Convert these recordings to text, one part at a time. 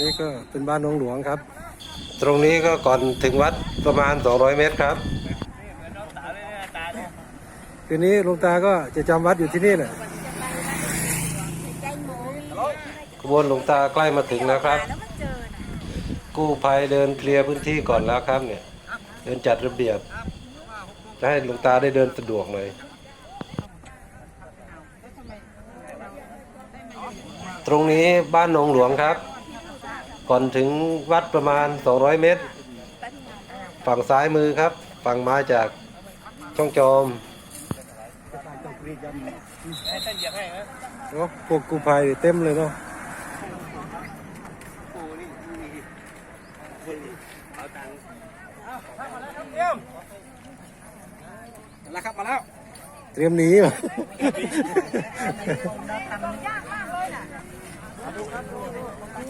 นี่ก็เป็นบ้านหน้องหลวงครับ ตรงนี้ก็ก่อนถึงวัดประมาณ 200 เมตรครับคืนนี้หลวงตาก็จะจำวัดอยู่ที่นี่แหละขบวนหลวงตาใกล้มาถึงแล้วครับ กู้ภัยเดินเคลียร์พื้นที่ก่อนแล้วครับเนี่ย เดินจัดระเบียบจะให้หลวงตาได้เดินสะดวกหน่อยตรงนี้บ้านหนองหลวงครับ ก่อนถึงวัดประมาณ 200 เมตร ฝั่งซ้ายมือครับ ฝั่งมาจากช่องจอมเนาะพวกกู้ภัยเต็มเลยเนาะแล้วครับมาแล้ว เตรียมหนีเหรอท่าน ท่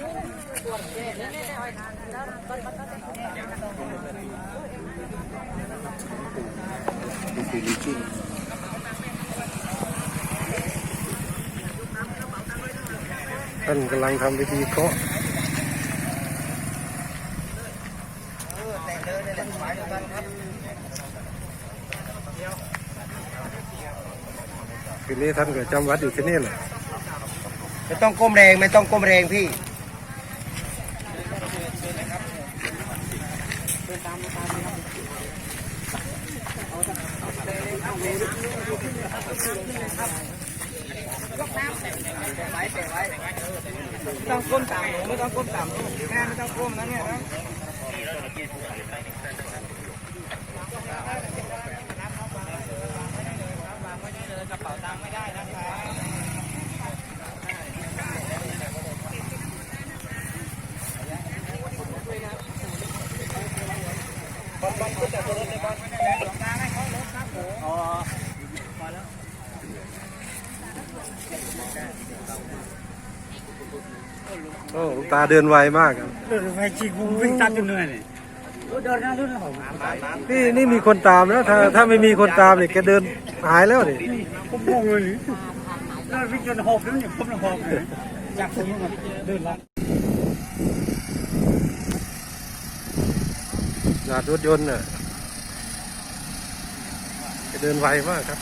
านกำลังทำพิธีเคาะคืนนี้ท่านก็จำวัดอยู่ที่นี่แหละไม่ต้องก้มแรงไม่ต้องก้มแรงพี่ ไม่ ต้องก้มต่ำหนูไม่ต้องก้มต่ำลูกแม่ไม่ต้องก้มนะเนี่ยนะ โอ้หลวงตาเดินไวมากครับเดินไปจีกูวิ่งตามจนเหนื่อยเลยเดินหน้าเดินหลังนี่นี่มีคนตามแล้วถ้าถ้าไม่มีคนตามเนี่ยแกเดินหายแล้วนี่ผมมองเลยเดินวิ่งจนหอบแล้วเนี่ยผมหอบเลยจากตรงนี้มาเดินละหยาดรถยนต์น่ะแก เดินไวมากครับ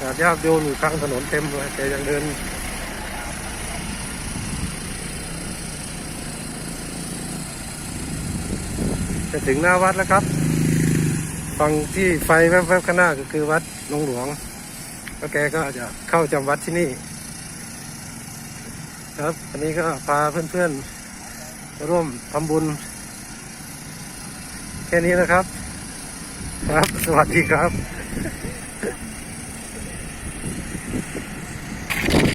ยาดญาติโยมอยู่กลางถนนเต็มเลยแกยังเดินจะถึงหน้าวัดแล้วครับ ฝั่งที่ไฟแวบๆข้างหน้าก็คือวัดหลวงหลวงแล้วแกก็จะเข้าจำวัดที่นี่ ครับวันนี้ก็พาเพื่อนๆร่วมทำบุญ แค่นี้นะครับ ครับ สวัสดีครับ